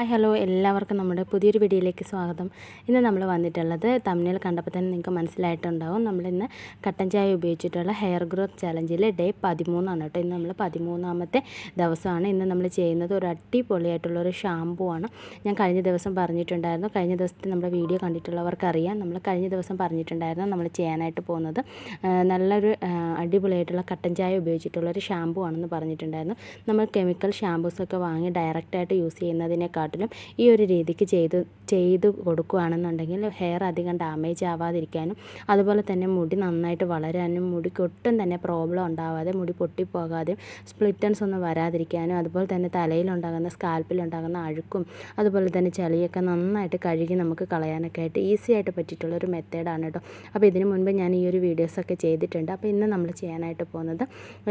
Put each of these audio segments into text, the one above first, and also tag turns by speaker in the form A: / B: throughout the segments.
A: Hi hello. എല്ലാവർക്കും നമ്മുടെ പുതിയൊരു വീഡിയോയിലേക്ക് സ്വാഗതം. ഇന്ന് നമ്മൾ വന്നിട്ടുള്ളത് തമിഴിൽ കണ്ടപ്പോൾ തന്നെ നിങ്ങൾക്ക് മനസ്സിലായിട്ടുണ്ടാവും. നമ്മളിന്ന് കട്ടൻ ചായ ഉപയോഗിച്ചിട്ടുള്ള ഹെയർ ഗ്രോത്ത് ചലഞ്ചിൽ ഡേ പതിമൂന്നാണ് കേട്ടോ. ഇന്ന് നമ്മൾ പതിമൂന്നാമത്തെ ദിവസമാണ്. ഇന്ന് നമ്മൾ ചെയ്യുന്നത് ഒരു അടിപൊളിയായിട്ടുള്ള ഒരു ഷാമ്പു ആണ്. ഞാൻ കഴിഞ്ഞ ദിവസം പറഞ്ഞിട്ടുണ്ടായിരുന്നു. കഴിഞ്ഞ ദിവസത്തെ നമ്മുടെ വീഡിയോ കണ്ടിട്ടുള്ളവർക്കറിയാം. നമ്മൾ കഴിഞ്ഞ ദിവസം പറഞ്ഞിട്ടുണ്ടായിരുന്നു നമ്മൾ ചെയ്യാനായിട്ട് പോകുന്നത്. നല്ലൊരു അടിപൊളിയായിട്ടുള്ള കട്ടൻ ചായ ഉപയോഗിച്ചിട്ടുള്ള ഒരു ഷാമ്പു ആണെന്ന് പറഞ്ഞിട്ടുണ്ടായിരുന്നു. നമ്മൾ കെമിക്കൽ ഷാമ്പൂസൊക്കെ വാങ്ങി ഡയറക്റ്റായിട്ട് യൂസ് ചെയ്യുന്നതിനെക്കാട്ടിലും ഈ ഒരു രീതിക്ക് ചെയ്ത് ചെയ്ത് കൊടുക്കുകയാണെന്നുണ്ടെങ്കിൽ ഹെയർ അധികം ഡാമേജ് ആവാതിരിക്കാനും അതുപോലെ തന്നെ മുടി നന്നായിട്ട് വളരാനും മുടിക്ക് ഒട്ടും തന്നെ പ്രോബ്ലം ഉണ്ടാവാതെ മുടി പൊട്ടിപ്പോകാതെയും സ്പ്ലിറ്റൻസ് ഒന്നും വരാതിരിക്കാനും അതുപോലെ തന്നെ തലയിലുണ്ടാകുന്ന സ്കാൽപ്പിലുണ്ടാകുന്ന അഴുക്കും അതുപോലെ തന്നെ ചളിയൊക്കെ നന്നായിട്ട് കഴുകി നമുക്ക് കളയാനൊക്കെ ആയിട്ട് ഈസി ആയിട്ട് പറ്റിയിട്ടുള്ള ഒരു മെത്തേഡാണ് കേട്ടോ അപ്പോൾ ഇതിന് മുൻപ് ഞാൻ ഈ ഒരു വീഡിയോസൊക്കെ ചെയ്തിട്ടുണ്ട്. അപ്പോൾ ഇന്ന് നമ്മൾ ചെയ്യാനായിട്ട് പോകുന്നത്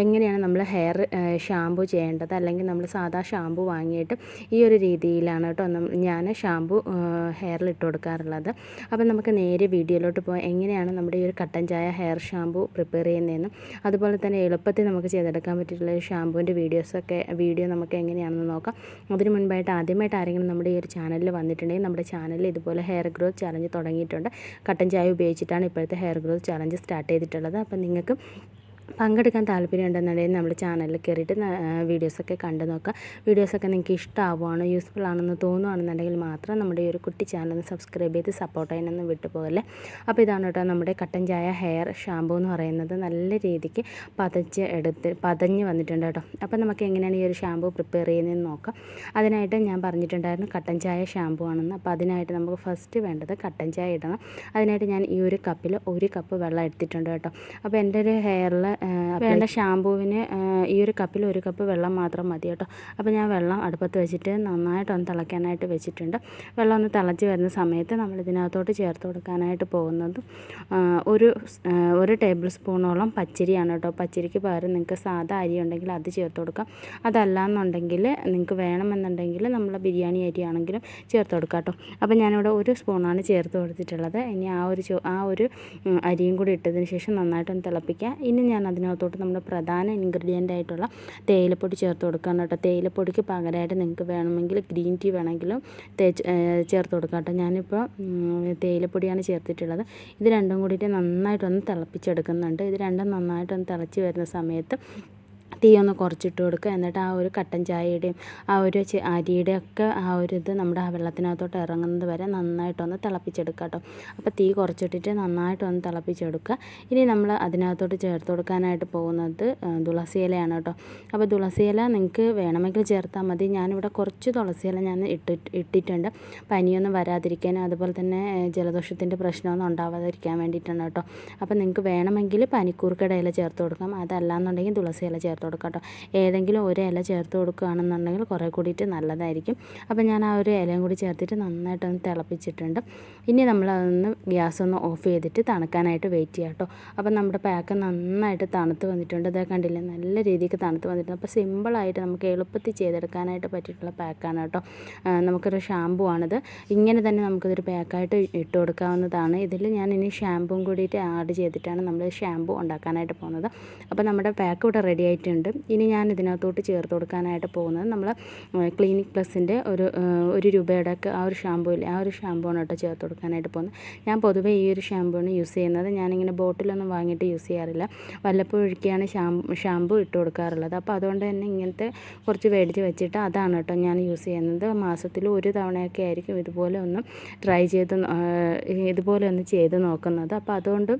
A: എങ്ങനെയാണ് നമ്മൾ ഹെയർ ഷാമ്പു ചെയ്യേണ്ടത്? അല്ലെങ്കിൽ നമ്മൾ സാധാ ഷാമ്പു വാങ്ങിയിട്ട് ഈ ഒരു രീതിയിലാണ് കേട്ടോ. ഞാൻ ഷാമ്പു ഹെയറിൽ ഇട്ട് കൊടുക്കാറുള്ളത്. അപ്പം നമുക്ക് നേരെ വീഡിയോയിലോട്ട് പോകാം എങ്ങനെയാണ് നമ്മുടെ ഈ ഒരു കട്ടൻ ചായ ഹെയർ ഷാമ്പു പ്രിപ്പയർ ചെയ്യുന്നതെന്നും അതുപോലെ തന്നെ എളുപ്പത്തിൽ നമുക്ക് ചെയ്തെടുക്കാൻ പറ്റിയിട്ടുള്ള ഒരു ഷാമ്പുവിന്റെ വീഡിയോസൊക്കെ വീഡിയോ നമുക്ക് എങ്ങനെയാണെന്ന് നോക്കാം. അതിന് മുൻപായിട്ട് ആദ്യമായിട്ട് ആരെങ്കിലും നമ്മുടെ ഈ ഒരു ചാനലിൽ വന്നിട്ടുണ്ടെങ്കിൽ നമ്മുടെ ചാനലിൽ ഇതുപോലെ ഹെയർ ഗ്രോത്ത് ചലഞ്ച് തുടങ്ങിയിട്ടുണ്ട്. കട്ടൻ ചായ ഉപയോഗിച്ചിട്ടാണ് ഇപ്പോഴത്തെ ഹെയർ ഗ്രോത്ത് ചലഞ്ച് സ്റ്റാർട്ട് ചെയ്തിട്ടുള്ളത്. അപ്പം നിങ്ങൾക്ക് പങ്കെടുക്കാൻ താല്പര്യം ഉണ്ടെന്നുണ്ടെങ്കിൽ നമ്മുടെ ചാനലിൽ കയറിയിട്ട് വീഡിയോസൊക്കെ കണ്ടു നോക്കുക. വീഡിയോസൊക്കെ നിങ്ങൾക്ക് ഇഷ്ടമാവുകയാണ് യൂസ്ഫുൾ ആണെന്ന് തോന്നുകയാണെന്നുണ്ടെങ്കിൽ മാത്രം നമ്മുടെ ഈ ഒരു കുട്ടി ചാനൽ സബ്സ്ക്രൈബ് ചെയ്ത് സപ്പോർട്ട് ചെയ്യാനൊന്നും വിട്ടുപോകല്ലേ അപ്പോൾ ഇതാണ് കേട്ടോ നമ്മുടെ കട്ടൻ ചായ ഹെയർ ഷാമ്പൂ എന്ന് പറയുന്നത്. നല്ല രീതിക്ക് പതച്ച് എടുത്ത് പതഞ്ഞ് വന്നിട്ടുണ്ട് കേട്ടോ. അപ്പോൾ നമുക്ക് എങ്ങനെയാണ് ഈ ഒരു ഷാമ്പൂ പ്രിപ്പയർ ചെയ്യുന്നതെന്ന് നോക്കാം. അതിനായിട്ട് ഞാൻ പറഞ്ഞിട്ടുണ്ടായിരുന്നു കട്ടൻ ചായ ഷാമ്പൂ ആണെന്ന്. അപ്പോൾ അതിനായിട്ട് നമുക്ക് ഫസ്റ്റ് വേണ്ടത് കട്ടൻ ചായ ഇടണം. അതിനായിട്ട് ഞാൻ ഈ ഒരു കപ്പിൽ ഒരു കപ്പ് വെള്ളം എടുത്തിട്ടുണ്ട് കേട്ടോ. അപ്പോൾ എന്റെ ഒരു ഹെയറിൽ വേണ്ട ഷാമ്പൂവിന് ഈ ഒരു കപ്പിൽ ഒരു കപ്പ് വെള്ളം മാത്രം മതി കേട്ടോ. അപ്പോൾ ഞാൻ വെള്ളം അടുപ്പത്ത് വെച്ചിട്ട് നന്നായിട്ടൊന്ന് തിളയ്ക്കാനായിട്ട് വെച്ചിട്ടുണ്ട്. വെള്ളം ഒന്ന് തിളച്ച് വരുന്ന സമയത്ത് നമ്മൾ ഇതിനകത്തോട്ട് ചേർത്ത് കൊടുക്കാനായിട്ട് പോകുന്നത് ഒരു ഒരു ടേബിൾ സ്പൂണോളം പച്ചരിയാണ് കേട്ടോ. പച്ചരിക്ക് പകരം നിങ്ങൾക്ക് സാധാ അരി ഉണ്ടെങ്കിൽ അത് ചേർത്ത് കൊടുക്കാം. അതല്ല എന്നുണ്ടെങ്കിൽ നിങ്ങൾക്ക് വേണമെന്നുണ്ടെങ്കിൽ നമ്മൾ ബിരിയാണി അരി ആണെങ്കിലും ചേർത്ത് കൊടുക്കാം കേട്ടോ. അപ്പോൾ ഞാനിവിടെ ഒരു സ്പൂണാണ് ചേർത്ത് കൊടുത്തിട്ടുള്ളത്. ഇനി ആ ഒരു ആ ഒരു അരിയും കൂടി ഇട്ടതിന് ശേഷം നന്നായിട്ടൊന്ന് തിളപ്പിക്കുക. ഇനി ഞാൻ അതിനകത്തോട്ട് നമ്മുടെ പ്രധാന ഇൻഗ്രീഡിയന്റ് ആയിട്ടുള്ള തേയിലപ്പൊടി ചേർത്ത് കൊടുക്കുകയാണ് കേട്ടോ. തേയിലപ്പൊടിക്ക് പകരമായിട്ട് നിങ്ങൾക്ക് വേണമെങ്കിൽ ഗ്രീൻ ടീ വേണമെങ്കിലും ചേർത്ത് കൊടുക്കാം കേട്ടോ. ഞാനിപ്പോൾ തേയിലപ്പൊടിയാണ് ചേർത്തിട്ടുള്ളത്. ഇത് രണ്ടും കൂടിയിട്ട് നന്നായിട്ടൊന്ന് തിളപ്പിച്ചെടുക്കുന്നുണ്ട്. ഇത് രണ്ടും നന്നായിട്ടൊന്ന് തിളച്ച് വരുന്ന സമയത്ത് തീ ഒന്ന് കുറച്ചിട്ട് കൊടുക്കുക. എന്നിട്ട് ആ ഒരു കട്ടൻ ചായയുടെയും ആ ഒരു അരിയുടെ ഒക്കെ ആ ഒരു ഇത് നമ്മുടെ ആ വെള്ളത്തിനകത്തോട്ട് ഇറങ്ങുന്നത് വരെ നന്നായിട്ടൊന്ന് തിളപ്പിച്ചെടുക്കുക കേട്ടോ. അപ്പോൾ തീ കുറച്ചിട്ടിട്ട് നന്നായിട്ടൊന്ന് തിളപ്പിച്ചെടുക്കുക. ഇനി നമ്മൾ അതിനകത്തോട്ട് ചേർത്ത് കൊടുക്കാനായിട്ട് പോകുന്നത് തുളസി ഇലയാണ് കേട്ടോ. അപ്പോൾ തുളസി ഇല നിങ്ങൾക്ക് വേണമെങ്കിൽ ചേർത്താൽ മതി. ഞാനിവിടെ കുറച്ച് തുളസി ഇല ഞാൻ ഇട്ടിട്ട് ഇട്ടിട്ടുണ്ട്. പനിയൊന്നും വരാതിരിക്കാനും അതുപോലെ തന്നെ ജലദോഷത്തിന്റെ പ്രശ്നമൊന്നും ഉണ്ടാവാതിരിക്കാൻ വേണ്ടിയിട്ടാണ് കേട്ടോ. അപ്പോൾ നിങ്ങൾക്ക് വേണമെങ്കിൽ പനിക്കൂർക്കയുടെ ചേർത്ത് കൊടുക്കാം. അതല്ലാന്നുണ്ടെങ്കിൽ തുളസി ഇല ചേർത്ത് കൊടുക്കാം കേട്ടോ ഏതെങ്കിലും ഒരു ഇല ചേർത്ത് കൊടുക്കുകയാണെന്നുണ്ടെങ്കിൽ കുറേ കൂടിയിട്ട് നല്ലതായിരിക്കും. അപ്പോൾ ഞാൻ ആ ഒരു ഇലയും കൂടി ചേർത്തിട്ട് നന്നായിട്ടൊന്ന് തിളപ്പിച്ചിട്ടുണ്ട്. ഇനി നമ്മൾ അതൊന്ന് ഗ്യാസ് ഒന്ന് ഓഫ് ചെയ്തിട്ട് തണുക്കാനായിട്ട് വെയിറ്റ് ചെയ്യാം കേട്ടോ. അപ്പോൾ നമ്മുടെ പാക്ക് നന്നായിട്ട് തണുത്ത് വന്നിട്ടുണ്ട്. അതേ കണ്ടില്ലേ? നല്ല രീതിക്ക് തണുത്ത് വന്നിട്ടുണ്ട്. അപ്പോൾ സിമ്പിളായിട്ട് നമുക്ക് എളുപ്പത്തിൽ ചെയ്തെടുക്കാനായിട്ട് പറ്റിയിട്ടുള്ള പാക്കാണ് കേട്ടോ. നമുക്കൊരു ഷാമ്പു ആണിത്. ഇങ്ങനെ തന്നെ നമുക്കിതൊരു പാക്കായിട്ട് ഇട്ട് കൊടുക്കാവുന്നതാണ്. ഇതിൽ ഞാൻ ഇനി ഷാമ്പും കൂടിയിട്ട് ആഡ് ചെയ്തിട്ടാണ് നമ്മൾ ഷാമ്പു ഉണ്ടാക്കാനായിട്ട് പോകുന്നത്. അപ്പോൾ നമ്മുടെ പാക്ക് ഇവിടെ റെഡി ആയിട്ടുണ്ട്. ഇനി ഞാൻ ഇതിനകത്തോട്ട് ചേർത്ത് കൊടുക്കാനായിട്ട് പോകുന്നത് നമ്മൾ ക്ലിനിക് പ്ലസിന്റെ ഒരു ഒരു രൂപയുടെ ഒക്കെ ആ ഒരു ഷാമ്പൂ ഇല്ലേ ആ ഒരു ഷാമ്പൂ ആണ് കേട്ടോ ചേർത്ത് കൊടുക്കാനായിട്ട് പോകുന്നത്. ഞാൻ പൊതുവേ ഈ ഒരു ഷാമ്പുവാണ് യൂസ് ചെയ്യുന്നത്. ഞാനിങ്ങനെ ബോട്ടിലൊന്നും വാങ്ങിയിട്ട് യൂസ് ചെയ്യാറില്ല. വല്ലപ്പോഴും ഒഴുക്കിയാണ് ഷാം ഷാമ്പൂ ഇട്ട് കൊടുക്കാറുള്ളത്. അപ്പോൾ അതുകൊണ്ട് തന്നെ ഇങ്ങനത്തെ കുറച്ച് മേടിച്ച് വെച്ചിട്ട് അതാണ് കേട്ടോ ഞാൻ യൂസ് ചെയ്യുന്നത്. മാസത്തിൽ ഒരു തവണയൊക്കെ ആയിരിക്കും ഇതുപോലെ ഒന്ന് ട്രൈ ചെയ്ത് ഇതുപോലെ ഒന്ന് ചെയ്ത് നോക്കുന്നത്. അപ്പോൾ അതുകൊണ്ട്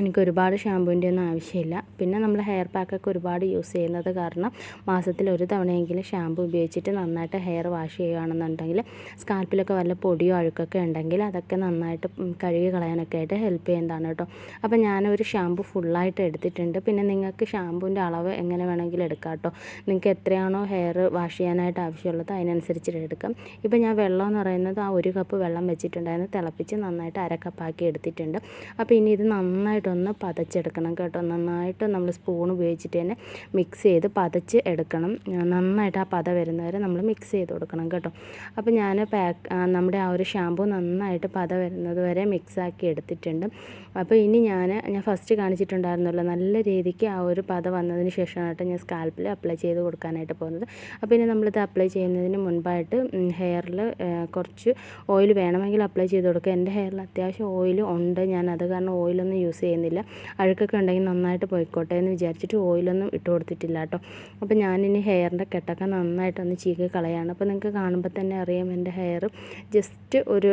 A: എനിക്ക് ഒരുപാട് ഷാമ്പൂവിന്റെ ഒന്നും ആവശ്യമില്ല. പിന്നെ നമ്മൾ ഹെയർ പാക്കൊക്കെ ഒരുപാട് യൂസ് ചെയ്യുന്നത് കാരണം മാസത്തിൽ ഒരു തവണയെങ്കിലും ഷാമ്പു ഉപയോഗിച്ചിട്ട് നന്നായിട്ട് ഹെയർ വാഷ് ചെയ്യുകയാണെന്നുണ്ടെങ്കിൽ സ്കാൽപ്പിലൊക്കെ വല്ല പൊടിയോ അഴുക്കൊക്കെ ഉണ്ടെങ്കിൽ അതൊക്കെ നന്നായിട്ട് കഴുകി കളയാനൊക്കെ ആയിട്ട് ഹെൽപ്പ് ചെയ്യുന്നതാണ് കേട്ടോ. അപ്പോൾ ഞാനൊരു ഷാമ്പു ഫുള്ളായിട്ട് എടുത്തിട്ടുണ്ട്. പിന്നെ നിങ്ങൾക്ക് ഷാമ്പുവിന്റെ അളവ് എങ്ങനെ വേണമെങ്കിലും എടുക്കാം കേട്ടോ. നിങ്ങൾക്ക് എത്രയാണോ ഹെയർ വാഷ് ചെയ്യാനായിട്ട് ആവശ്യമുള്ളത് അതിനനുസരിച്ചിട്ട് എടുക്കാം. ഇപ്പോൾ ഞാൻ വെള്ളം എന്ന് പറയുന്നത് ആ ഒരു കപ്പ് വെള്ളം വെച്ചിട്ടുണ്ടായിരുന്നു. തിളപ്പിച്ച് നന്നായിട്ട് അര കപ്പാക്കി എടുത്തിട്ടുണ്ട്. അപ്പോൾ ഇനി ഇത് നന്നായിട്ട് നന്നായിട്ടൊന്ന് പതച്ചെടുക്കണം കേട്ടോ. നന്നായിട്ട് നമ്മൾ സ്പൂൺ ഉപയോഗിച്ചിട്ട് തന്നെ മിക്സ് ചെയ്ത് പതച്ച് എടുക്കണം. നന്നായിട്ട് ആ പത വരുന്നവരെ നമ്മൾ മിക്സ് ചെയ്ത് കൊടുക്കണം കേട്ടോ. അപ്പോൾ ഞാൻ പാക്ക് നമ്മുടെ ആ ഒരു ഷാമ്പു നന്നായിട്ട് പത വരുന്നത് വരെ മിക്സാക്കി എടുത്തിട്ടുണ്ട്. അപ്പോൾ ഇനി ഞാൻ ഞാൻ ഫസ്റ്റ് കാണിച്ചിട്ടുണ്ടായിരുന്നല്ലോ നല്ല രീതിക്ക് ആ ഒരു പത വന്നതിന് ശേഷമായിട്ട് ഞാൻ സ്കാൽപ്പിൽ അപ്ലൈ ചെയ്ത് കൊടുക്കാനായിട്ട് പോകുന്നത്. അപ്പോൾ ഇനി നമ്മളിത് അപ്ലൈ ചെയ്യുന്നതിന് മുൻപായിട്ട് ഹെയറിൽ കുറച്ച് ഓയിൽ വേണമെങ്കിൽ അപ്ലൈ ചെയ്ത് കൊടുക്കുക. എന്റെ ഹെയറിൽ അത്യാവശ്യം ഓയിൽ ഉണ്ട്. ഞാൻ അത് കാരണം ഓയിലൊന്നും യൂസ് ചെയ്യുന്നില്ല. അഴുക്കൊക്കെ ഉണ്ടെങ്കിൽ നന്നായിട്ട് പോയിക്കോട്ടെ എന്ന് വിചാരിച്ചിട്ട് ഓയിലൊന്നും ഇട്ട് കൊടുത്തിട്ടില്ല കേട്ടോ. അപ്പോൾ ഞാനിനി ഹെയറിന്റെ കെട്ടൊക്കെ നന്നായിട്ടൊന്ന് ചീകി കളയാണ്. അപ്പോൾ നിങ്ങൾക്ക് കാണുമ്പോൾ തന്നെ അറിയാം എന്റെ ഹെയർ ജസ്റ്റ് ഒരു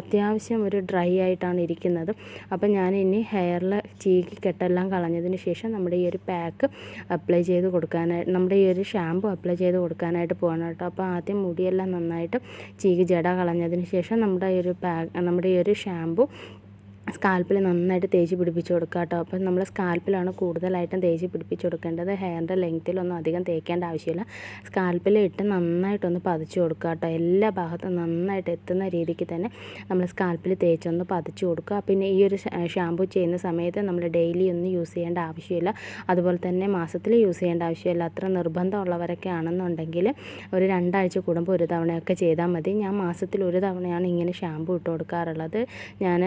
A: അത്യാവശ്യം ഒരു ഡ്രൈ ആയിട്ടാണ് ഇരിക്കുന്നത്. അപ്പോൾ ഞാൻ ഇനി ഹെയറിൽ ചീകി കെട്ടെല്ലാം കളഞ്ഞതിന് ശേഷം നമ്മുടെ ഈ ഒരു പാക്ക് അപ്ലൈ ചെയ്ത് കൊടുക്കാനായിട്ട് നമ്മുടെ ഈ ഒരു ഷാമ്പു അപ്ലൈ ചെയ്ത് കൊടുക്കാനായിട്ട് പോകണം കേട്ടോ. അപ്പോൾ ആദ്യം മുടിയെല്ലാം നന്നായിട്ട് ചീകി ജട കളഞ്ഞതിന് ശേഷം നമ്മുടെ ഈ ഒരു പാക്ക് നമ്മുടെ ഈ ഒരു ഷാമ്പു സ്കാൽപ്പിൽ നന്നായിട്ട് തേച്ച് പിടിപ്പിച്ച് കൊടുക്കുക കേട്ടോ. അപ്പം നമ്മൾ സ്കാൽപ്പിലാണ് കൂടുതലായിട്ടും തേച്ച് പിടിപ്പിച്ച് കൊടുക്കേണ്ടത്. ഹെയറിന്റെ ലെങ്ത്തിലൊന്നും അധികം തേക്കേണ്ട ആവശ്യമില്ല. സ്കാൽപ്പിൽ ഇട്ട് നന്നായിട്ടൊന്ന് പതിച്ച് കൊടുക്കുക കേട്ടോ. എല്ലാ ഭാഗത്തും നന്നായിട്ട് എത്തുന്ന രീതിക്ക് തന്നെ നമ്മൾ സ്കാൽപ്പിൽ തേച്ചൊന്ന് പതിച്ച് കൊടുക്കുക. പിന്നെ ഈ ഒരു ഷാമ്പൂ ചെയ്യുന്ന സമയത്ത് നമ്മൾ ഡെയിലി ഒന്നും യൂസ് ചെയ്യേണ്ട ആവശ്യമില്ല. അതുപോലെ തന്നെ മാസത്തിൽ യൂസ് ചെയ്യേണ്ട ആവശ്യമില്ല. അത്ര നിർബന്ധമുള്ളവരൊക്കെ ആണെന്നുണ്ടെങ്കിൽ ഒരു രണ്ടാഴ്ച കൂടുമ്പോൾ ഒരു തവണയൊക്കെ ചെയ്താൽ മതി. ഞാൻ മാസത്തിൽ ഒരു തവണയാണ് ഇങ്ങനെ ഷാമ്പൂ ഇട്ട് കൊടുക്കാറുള്ളത്. ഞാൻ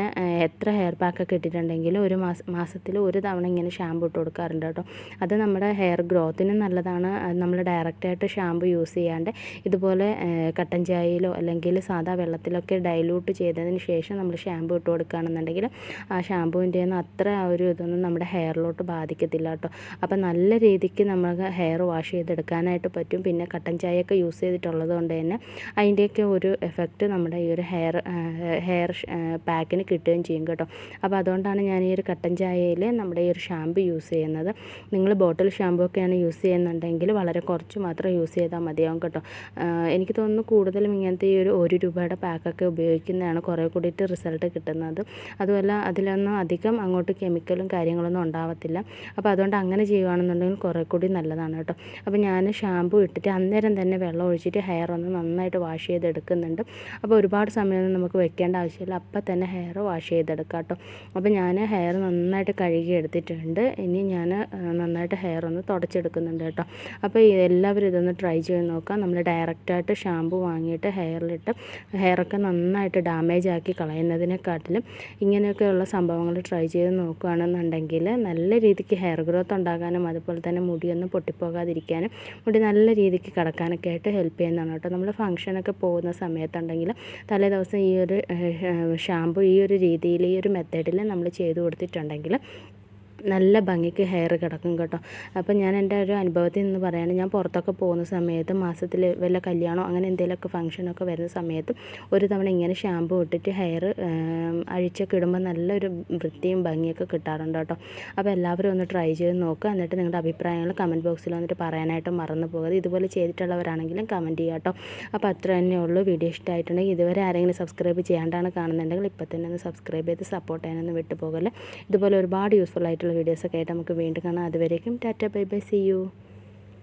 A: എത്ര എത്ര ഹെയർ പാക്കൊക്കെ ഇട്ടിട്ടുണ്ടെങ്കിൽ ഒരു മാസം മാസത്തിൽ ഒരു തവണ ഇങ്ങനെ ഷാമ്പു ഇട്ട് കൊടുക്കാറുണ്ട് കേട്ടോ. അത് നമ്മുടെ ഹെയർ ഗ്രോത്തിന് നല്ലതാണ്. നമ്മൾ ഡയറക്റ്റായിട്ട് ഷാമ്പു യൂസ് ചെയ്യാണ്ട് ഇതുപോലെ കട്ടൻ ചായയിലോ അല്ലെങ്കിൽ സാധാ വെള്ളത്തിലൊക്കെ ഡൈലൂട്ട് ചെയ്തതിന് ശേഷം നമ്മൾ ഷാമ്പു ഇട്ട് കൊടുക്കുകയാണെന്നുണ്ടെങ്കിൽ ആ ഷാമ്പുവിന്റെ ഒന്നും അത്ര ഒരു ഇതൊന്നും നമ്മുടെ ഹെയറിലോട്ട് ബാധിക്കത്തില്ല കേട്ടോ. അപ്പോൾ നല്ല രീതിക്ക് നമുക്ക് ഹെയർ വാഷ് ചെയ്തെടുക്കാനായിട്ട് പറ്റും. പിന്നെ കട്ടൻ ചായയൊക്കെ യൂസ് ചെയ്തിട്ടുള്ളത് കൊണ്ട് തന്നെ അതിന്റെയൊക്കെ ഒരു എഫക്റ്റ് നമ്മുടെ ഈ ഒരു ഹെയർ ഹെയർ പാക്കിന് കിട്ടുകയും ചെയ്യും അപ്പോൾ അതുകൊണ്ടാണ് ഞാൻ ഈ ഒരു കട്ടൻ ചായയിൽ നമ്മുടെ ഈ ഒരു ഷാമ്പു യൂസ് ചെയ്യുന്നത്. നിങ്ങൾ ബോട്ടിൽ ഷാമ്പു ഒക്കെയാണ് യൂസ് ചെയ്യുന്നുണ്ടെങ്കിൽ വളരെ കുറച്ച് മാത്രം യൂസ് ചെയ്താൽ മതിയാവും കേട്ടോ. എനിക്ക് തോന്നുന്നു കൂടുതലും ഇങ്ങനത്തെ ഈ ഒരു ഒരു രൂപയുടെ പാക്കൊക്കെ ഉപയോഗിക്കുന്നതാണ് കുറേ കൂടിയിട്ട് റിസൾട്ട് കിട്ടുന്നത്. അതുമല്ല അതിലൊന്നും അധികം അങ്ങോട്ട് കെമിക്കലും കാര്യങ്ങളൊന്നും ഉണ്ടാവത്തില്ല. അപ്പോൾ അതുകൊണ്ട് അങ്ങനെ ചെയ്യുകയാണെന്നുണ്ടെങ്കിൽ കുറേ കൂടി നല്ലതാണ് കേട്ടോ. അപ്പോൾ ഞാൻ ഷാമ്പു ഇട്ടിട്ട് അന്നേരം തന്നെ വെള്ളം ഒഴിച്ചിട്ട് ഹെയർ ഒന്ന് നന്നായിട്ട് വാഷ് ചെയ്തെടുക്കുന്നുണ്ട്. അപ്പോൾ ഒരുപാട് സമയമൊന്നും നമുക്ക് വെക്കേണ്ട ആവശ്യമില്ല. അപ്പം തന്നെ ഹെയർ വാഷ് ചെയ്തെടുക്കാം. കേട്ടോ അപ്പോൾ ഞാൻ ഹെയർ നന്നായിട്ട് കഴുകി എടുത്തിട്ടുണ്ട്. ഇനി ഞാൻ നന്നായിട്ട് ഹെയർ ഒന്ന് തുടച്ചെടുക്കുന്നുണ്ട് കേട്ടോ. അപ്പോൾ എല്ലാവരും ഇതൊന്ന് ട്രൈ ചെയ്ത് നോക്കാം നമ്മൾ ഡയറക്റ്റായിട്ട് ഷാമ്പു വാങ്ങിയിട്ട് ഹെയറിലിട്ട് ഹെയറൊക്കെ നന്നായിട്ട് ഡാമേജ് ആക്കി കളയുന്നതിനെക്കാട്ടിലും ഇങ്ങനെയൊക്കെയുള്ള സംഭവങ്ങൾ ട്രൈ ചെയ്ത് നോക്കുകയാണെന്നുണ്ടെങ്കിൽ നല്ല രീതിക്ക് ഹെയർ ഗ്രോത്ത് ഉണ്ടാകാനും അതുപോലെ തന്നെ മുടിയൊന്നും പൊട്ടിപ്പോകാതിരിക്കാനും മുടി നല്ല രീതിക്ക് കിടക്കാനൊക്കെ ആയിട്ട് ഹെൽപ്പ് ചെയ്യുന്നതാണ് കേട്ടോ. നമ്മൾ ഫംഗ്ഷനൊക്കെ പോകുന്ന സമയത്തുണ്ടെങ്കിൽ തലേ ദിവസം ഈ ഒരു ഷാമ്പു ഈ ഒരു രീതിയിൽ ഈ ഒരു മെത്തേഡിൽ നമ്മൾ ചെയ്ത് കൊടുത്തിട്ടുണ്ടെങ്കിൽ നല്ല ഭംഗിക്ക് ഹെയർ കിടക്കും കേട്ടോ. അപ്പം ഞാൻ എന്റെ ഒരു അനുഭവത്തിൽ നിന്ന് പറയുകയാണ് ഞാൻ പുറത്തൊക്കെ പോകുന്ന സമയത്ത് മാസത്തിൽ വല്ല കല്യാണം അങ്ങനെ എന്തെങ്കിലുമൊക്കെ ഫംഗ്ഷനൊക്കെ വരുന്ന സമയത്ത് ഒരു തവണ ഇങ്ങനെ ഷാമ്പു ഇട്ടിട്ട് ഹെയർ അഴിച്ചൊക്കെ ഇടുമ്പോൾ നല്ലൊരു വൃത്തിയും ഭംഗിയൊക്കെ കിട്ടാറുണ്ട് കേട്ടോ. അപ്പോൾ എല്ലാവരും ഒന്ന് ട്രൈ ചെയ്ത് നോക്കുക എന്നിട്ട് നിങ്ങളുടെ അഭിപ്രായങ്ങൾ കമന്റ് ബോക്സിൽ വന്നിട്ട് പറയാനായിട്ട് മറന്നു പോകരുത് ഇതുപോലെ ചെയ്തിട്ടുള്ളവരാണെങ്കിലും കമന്റ് ചെയ്യുക കേട്ടോ. അപ്പോൾ അത്ര തന്നെ ഉള്ളൂ. വീഡിയോ ഇഷ്ടമായിട്ടുണ്ടെങ്കിൽ ഇതുവരെ ആരെങ്കിലും സബ്സ്ക്രൈബ് ചെയ്യാണ്ടാണ് കാണുന്നുണ്ടെങ്കിൽ ഇപ്പോൾ തന്നെ ഒന്ന് സബ്സ്ക്രൈബ് ചെയ്ത് സപ്പോർട്ട് ചെയ്യാനൊന്നും വിട്ടുപോകല്ലേ. ഇതുപോലെ ഒരുപാട് യൂസ്ഫുൾ ആയിട്ടുള്ള വീഡിയോസൊക്കെ ആയിട്ട് നമുക്ക് വീണ്ടും കാണാം. അതുവരേക്കും tata bye bye. See you